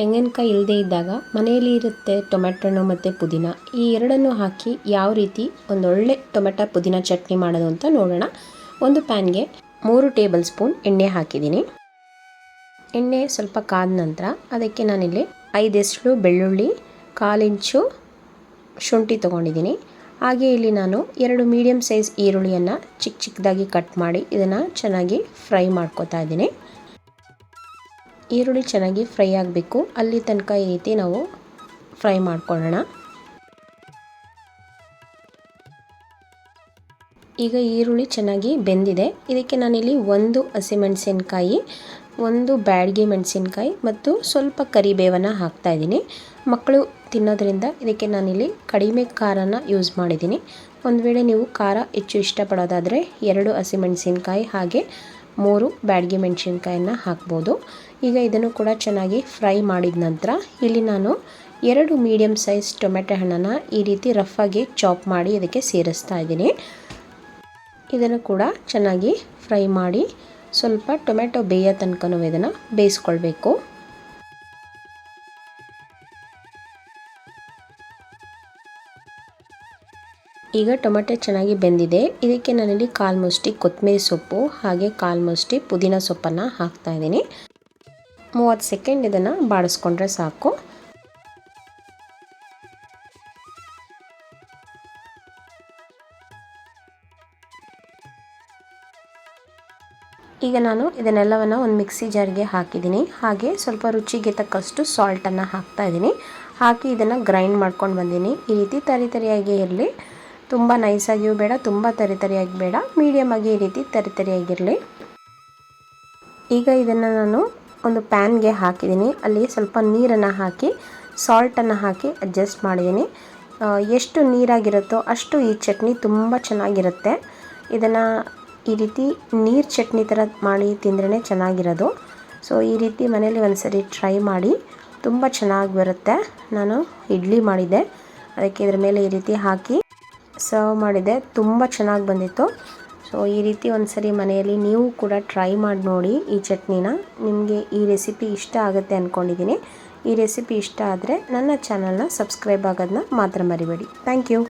ತೆಂಗಿನಕಾಯಿ ಇಲ್ಲದೇ ಇದ್ದಾಗ ಮನೆಯಲ್ಲಿ ಇರುತ್ತೆ ಟೊಮೆಟೊ ಹಣ್ಣು ಮತ್ತು ಪುದೀನ. ಈ ಎರಡನ್ನು ಹಾಕಿ ಯಾವ ರೀತಿ ಒಂದೊಳ್ಳೆ ಟೊಮೆಟೊ ಪುದೀನ ಚಟ್ನಿ ಮಾಡೋದು ಅಂತ ನೋಡೋಣ. ಒಂದು ಪ್ಯಾನ್ಗೆ ಮೂರು ಟೇಬಲ್ ಸ್ಪೂನ್ ಎಣ್ಣೆ ಹಾಕಿದ್ದೀನಿ. ಎಣ್ಣೆ ಸ್ವಲ್ಪ ಕಾದ ನಂತರ ಅದಕ್ಕೆ ನಾನಿಲ್ಲಿ ಐದೆಸ್ಳು ಬೆಳ್ಳುಳ್ಳಿ, ಕಾಲಿಂಚು ಶುಂಠಿ ತೊಗೊಂಡಿದ್ದೀನಿ. ಹಾಗೆ ಇಲ್ಲಿ ನಾನು ಎರಡು ಮೀಡಿಯಮ್ ಸೈಜ್ ಈರುಳ್ಳಿಯನ್ನು ಚಿಕ್ಕ ಚಿಕ್ಕದಾಗಿ ಕಟ್ ಮಾಡಿ ಇದನ್ನು ಚೆನ್ನಾಗಿ ಫ್ರೈ ಮಾಡ್ಕೊತಾ ಇದ್ದೀನಿ. ಈರುಳ್ಳಿ ಚೆನ್ನಾಗಿ ಫ್ರೈ ಆಗಬೇಕು. ಅಲ್ಲಿ ತನಕ ಈ ರೀತಿ ನಾವು ಫ್ರೈ ಮಾಡ್ಕೊಳ್ಳೋಣ. ಈಗ ಈರುಳ್ಳಿ ಚೆನ್ನಾಗಿ ಬೆಂದಿದೆ. ಇದಕ್ಕೆ ನಾನಿಲ್ಲಿ ಒಂದು ಹಸಿಮೆಣಸಿನ್ಕಾಯಿ, ಒಂದು ಬ್ಯಾಡಗಿ ಮೆಣಸಿನ್ಕಾಯಿ ಮತ್ತು ಸ್ವಲ್ಪ ಕರಿಬೇವನ್ನು ಹಾಕ್ತಾ ಇದ್ದೀನಿ. ಮಕ್ಕಳು ತಿನ್ನೋದ್ರಿಂದ ಇದಕ್ಕೆ ನಾನಿಲ್ಲಿ ಕಡಿಮೆ ಖಾರನ ಯೂಸ್ ಮಾಡಿದ್ದೀನಿ. ಒಂದು ವೇಳೆ ನೀವು ಖಾರ ಹೆಚ್ಚು ಇಷ್ಟಪಡೋದಾದರೆ ಎರಡು ಹಸಿಮೆಣಸಿನ್ಕಾಯಿ ಹಾಗೆ ಮೂರು ಬ್ಯಾಡ್ಗೆ ಮೆಣಸಿನ್ಕಾಯನ್ನು ಹಾಕ್ಬೋದು. ಈಗ ಇದನ್ನು ಕೂಡ ಚೆನ್ನಾಗಿ ಫ್ರೈ ಮಾಡಿದ ನಂತರ ಇಲ್ಲಿ ನಾನು ಎರಡು ಮೀಡಿಯಮ್ ಸೈಜ್ ಟೊಮೆಟೊ ಹಣ್ಣನ್ನು ಈ ರೀತಿ ರಫಾಗಿ ಚಾಪ್ ಮಾಡಿ ಇದಕ್ಕೆ ಸೇರಿಸ್ತಾ ಇದ್ದೀನಿ. ಇದನ್ನು ಕೂಡ ಚೆನ್ನಾಗಿ ಫ್ರೈ ಮಾಡಿ ಸ್ವಲ್ಪ ಟೊಮೆಟೊ ಬೇಯೋ ತನಕನೂ ಇದನ್ನು ಬೇಯಿಸ್ಕೊಳ್ಬೇಕು. ಈಗ ಟೊಮೆಟೊ ಚೆನ್ನಾಗಿ ಬೆಂದಿದೆ. ಇದಕ್ಕೆ ನಾನಿಲ್ಲಿ ಕಾಲು ಮುಷ್ಟಿ ಕೊತ್ತಂಬರಿ ಸೊಪ್ಪು ಹಾಗೆ ಕಾಲು ಮುಷ್ಟಿ ಪುದೀನ ಸೊಪ್ಪನ್ನು ಹಾಕ್ತಾ ಇದ್ದೀನಿ. ಮೂವತ್ತು ಸೆಕೆಂಡ್ ಇದನ್ನು ಬಾಡಿಸ್ಕೊಂಡ್ರೆ ಸಾಕು. ಈಗ ನಾನು ಇದನ್ನೆಲ್ಲವನ್ನು ಒಂದು ಮಿಕ್ಸಿ ಜಾರ್ಗೆ ಹಾಕಿದ್ದೀನಿ. ಹಾಗೆ ಸ್ವಲ್ಪ ರುಚಿಗೆ ತಕ್ಕಷ್ಟು ಸಾಲ್ಟನ್ನು ಹಾಕ್ತಾ ಇದ್ದೀನಿ. ಹಾಕಿ ಇದನ್ನು ಗ್ರೈಂಡ್ ಮಾಡ್ಕೊಂಡು ಬಂದೀನಿ. ಈ ರೀತಿ ತರಿ ತರಿಯಾಗಿ ಇರಲಿ. ತುಂಬ ನೈಸಾಗಿಯೂ ಬೇಡ, ತುಂಬ ತರಿ ತರಿಯಾಗಿ ಬೇಡ. ಮೀಡಿಯಮ್ ಆಗಿ ಈ ರೀತಿ ತರಿ ತರಿಯಾಗಿರಲಿ. ಈಗ ಇದನ್ನು ನಾನು ಒಂದು ಪ್ಯಾನ್ಗೆ ಹಾಕಿದ್ದೀನಿ. ಅಲ್ಲಿ ಸ್ವಲ್ಪ ನೀರನ್ನು ಹಾಕಿ ಸಾಲ್ಟನ್ನು ಹಾಕಿ ಅಡ್ಜಸ್ಟ್ ಮಾಡಿದ್ದೀನಿ. ಎಷ್ಟು ನೀರಾಗಿರುತ್ತೋ ಅಷ್ಟು ಈ ಚಟ್ನಿ ತುಂಬ ಚೆನ್ನಾಗಿರುತ್ತೆ. ಇದನ್ನು ಈ ರೀತಿ ನೀರು ಚಟ್ನಿ ಥರ ಮಾಡಿ ತಿಂದ್ರೇ ಚೆನ್ನಾಗಿರೋದು. ಸೊ ಈ ರೀತಿ ಮನೇಲಿ ಒಂದು ಸರಿ ಟ್ರೈ ಮಾಡಿ, ತುಂಬ ಚೆನ್ನಾಗಿ ಬರುತ್ತೆ. ನಾನು ಇಡ್ಲಿ ಮಾಡಿದ್ದೆ. ಅದಕ್ಕೆ ಇದ್ರ ಮೇಲೆ ಈ ರೀತಿ ಹಾಕಿ ಸರ್ವ್ ಮಾಡಿದೆ, ತುಂಬ ಚೆನ್ನಾಗಿ ಬಂದಿತ್ತು. ಸೊ ಈ ರೀತಿ ಒಂದು ಸರಿ ಮನೆಯಲ್ಲಿ ನೀವು ಕೂಡ ಟ್ರೈ ಮಾಡಿ ನೋಡಿ ಈ ಚಟ್ನಿನ. ನಿಮಗೆ ಈ ರೆಸಿಪಿ ಇಷ್ಟ ಆಗುತ್ತೆ ಅಂದ್ಕೊಂಡಿದ್ದೀನಿ ಈ ರೆಸಿಪಿ ಇಷ್ಟ ಆದರೆ ನನ್ನ ಚಾನಲ್ನ ಸಬ್ಸ್ಕ್ರೈಬ್ ಆಗೋದನ್ನ ಮಾತ್ರ ಮರಿಬೇಡಿ. Thank you.